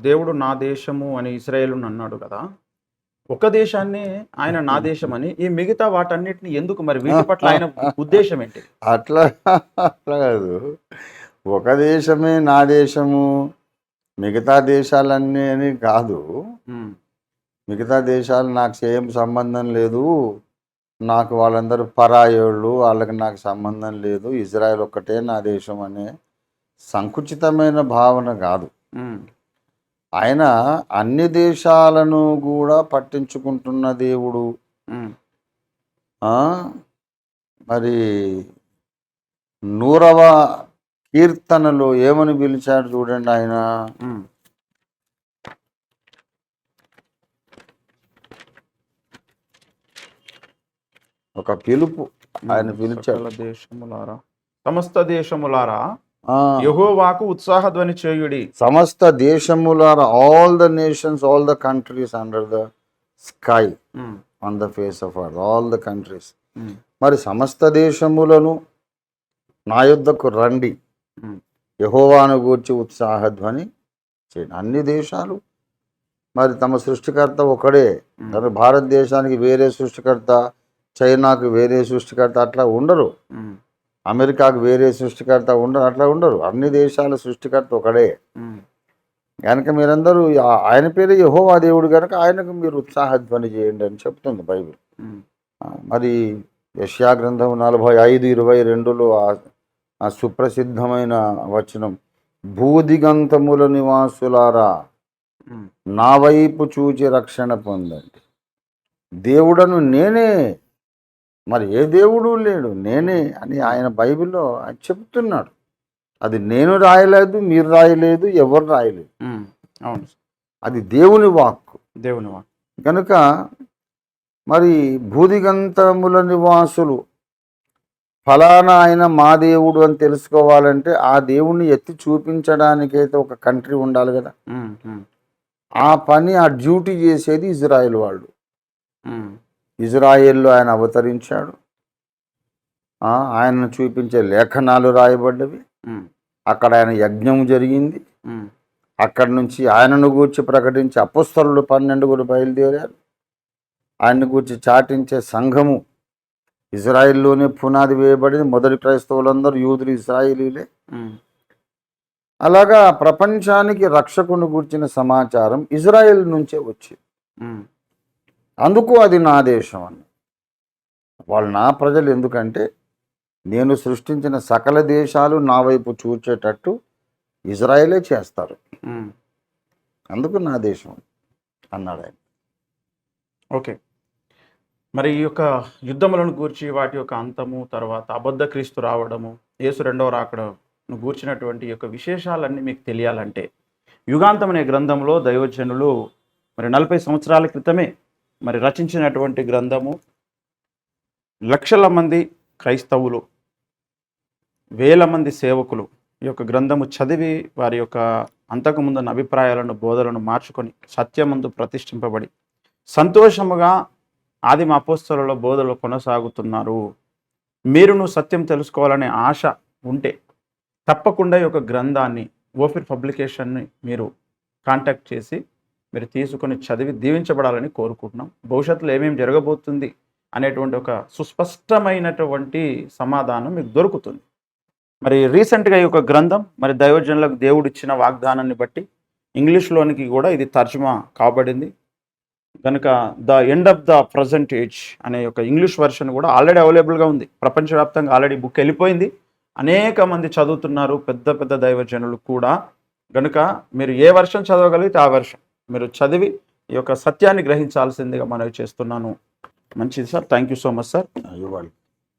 దేవుడు నా దేశము అని ఇస్రాయేల్ అన్నాడు కదా. ఒక దేశాన్ని ఆయన నా దేశం అని ఈ మిగతా వాటన్నిటిని ఎందుకు మరి వీటి పట్ల ఆయన ఉద్దేశం ఏంటి? అట్లా అట్లా కాదు. ఒక దేశమే నా దేశము మిగతా దేశాలన్నీ అని కాదు. మిగతా దేశాలు నాకు ఏం సంబంధం లేదు. నాకు వాళ్ళందరూ పరాయోళ్ళు వాళ్ళకి నాకు సంబంధం లేదు. ఇజ్రాయెల్ ఒక్కటే నా దేశం అనే సంకుచితమైన భావన కాదు. ఆయన అన్ని దేశాలను కూడా పట్టించుకుంటున్న దేవుడు? మరి నూరవ కీర్తనలో ఏమని పిలిచాడు చూడండి ఆయన. ఒక పిలుపు ఆయన పిలిచాడు. దేశములారా సమస్త దేశములారా యెహోవాకు ఉత్సాహ ధ్వని చేయుడి. సమస్త దేశములార all the nations all the countries under the sky on the face of earth all the countries మరి సమస్త దేశములను నా యొద్దకు రండి. ఉమ్, యహోవాను గూర్చి ఉత్సాహధ్వని చేయండి. అన్ని దేశాలు. మరి తమ సృష్టికర్త ఒకడే. ఉమ్, తన భారతదేశానికి వేరే సృష్టికర్త చైనాకు వేరే సృష్టికర్త అట్లా ఉండరు. ఉమ్, అమెరికాకు వేరే సృష్టికర్త ఉండరు అట్లా ఉండరు. అన్ని దేశాల సృష్టికర్త ఒకడే. కనుక మీరందరూ ఆయన పేరు యహోవా దేవుడు కనుక ఆయనకు మీరు ఉత్సాహధ్వని చేయండి అని చెప్తుంది బైబిల్. మరి యష్యా గ్రంథం నలభై ఐదు ఇరవై రెండులో ఆ- సుప్రసిద్ధమైన వచనం భూదిగంతముల నివాసులారా నా వైపు చూచి రక్షణ పొందండి. దేవుడను నేనే మరి ఏ దేవుడు లేడు. నేనే అని ఆయన బైబిల్లో ఆయన చెప్తున్నాడు. అది నేను రాయలేదు మీరు రాయలేదు ఎవరు రాయలేదు. అవును. అది దేవుని వాక్కు. దేవుని వాక్ కనుక మరి భూదిగంతముల నివాసులు ఫలానా ఆయన మా దేవుడు అని తెలుసుకోవాలంటే ఆ దేవుణ్ణి ఎత్తి చూపించడానికైతే ఒక కంట్రీ ఉండాలి కదా. ఆ పని ఆ డ్యూటీ చేసేది ఇజ్రాయెల్ వాళ్ళు. ఇజ్రాయెల్లో ఆయన అవతరించాడు. ఆయనను చూపించే లేఖనాలు రాయబడ్డవి. అక్కడ ఆయన యజ్ఞం జరిగింది. అక్కడి నుంచి ఆయనను గూర్చి ప్రకటించి అపస్తరులు పన్నెండుగురు బయలుదేరారు. ఆయన్ని గూర్చి చాటించే సంఘము ఇజ్రాయిల్లోనే పునాది వేయబడింది. మొదటి క్రైస్తవులందరూ యూదులు ఇజ్రాయిలీలే. అలాగా ప్రపంచానికి రక్షకుని గూర్చిన సమాచారం ఇజ్రాయెల్ నుంచే వచ్చింది. అందుకు అది నా దేశం అని. వాళ్ళు నా ప్రజలు ఎందుకంటే నేను సృష్టించిన సకల దేశాలు నా వైపు చూచేటట్టు ఇజ్రాయెలే చేస్తారు. అందుకు నా దేశం అన్నాడు ఆయన. ఓకే. మరి ఈ యొక్క యుద్ధములను గూర్చి వాటి యొక్క అంతము తర్వాత అబద్ధ క్రీస్తు రావడము యేసు రెండవ రాకడను గూర్చినటువంటి యొక్క విశేషాలన్నీ మీకు తెలియాలంటే యుగాంతం అనే గ్రంథంలో దైవజనులు మరి నలభై సంవత్సరాల క్రితమే మరి రచించినటువంటి గ్రంథము లక్షల మంది క్రైస్తవులు వేల మంది సేవకులు ఈ యొక్క గ్రంథము చదివి వారి యొక్క అంతకుముందున్న అభిప్రాయాలను బోధలను మార్చుకొని సత్యమందు ప్రతిష్ఠింపబడి సంతోషముగా ఆదిమ అపోస్తలలో బోధలు కొనసాగుతున్నారు. మీరును సత్యం తెలుసుకోవాలనే ఆశ ఉంటే తప్పకుండా ఈ యొక్క గ్రంథాన్ని ఓఫిర్ పబ్లికేషన్ని మీరు కాంటాక్ట్ చేసి మీరు తీసుకొని చదివి దీవించబడాలని కోరుకుంటున్నాం. భవిష్యత్తులో ఏమేమి జరగబోతుంది అనేటువంటి ఒక సుస్పష్టమైనటువంటి సమాధానం మీకు దొరుకుతుంది. మరి రీసెంట్గా ఈ యొక్క గ్రంథం మరి దైవజనులకు దేవుడు ఇచ్చిన వాగ్దానాన్ని బట్టి ఇంగ్లీష్లోనికి కూడా ఇది తర్జుమా కాబడింది. కనుక the end of the present age అనే యొక్క ఇంగ్లీష్ వెర్షన్ కూడా ఆల్రెడీ అవైలబుల్గా ఉంది. ప్రపంచవ్యాప్తంగా ఆల్రెడీ బుక్ వెళ్ళిపోయింది. అనేక మంది చదువుతున్నారు పెద్ద పెద్ద దైవజనులు కూడా. కనుక మీరు ఏ వర్షం చదవగలిగితే ఆ వర్షం మీరు చదివి ఈ యొక్క సత్యాన్ని గ్రహించాల్సిందిగా మనవి చేస్తున్నాను. మంచిది sir. Thank you so much sir ఇవ్వాలి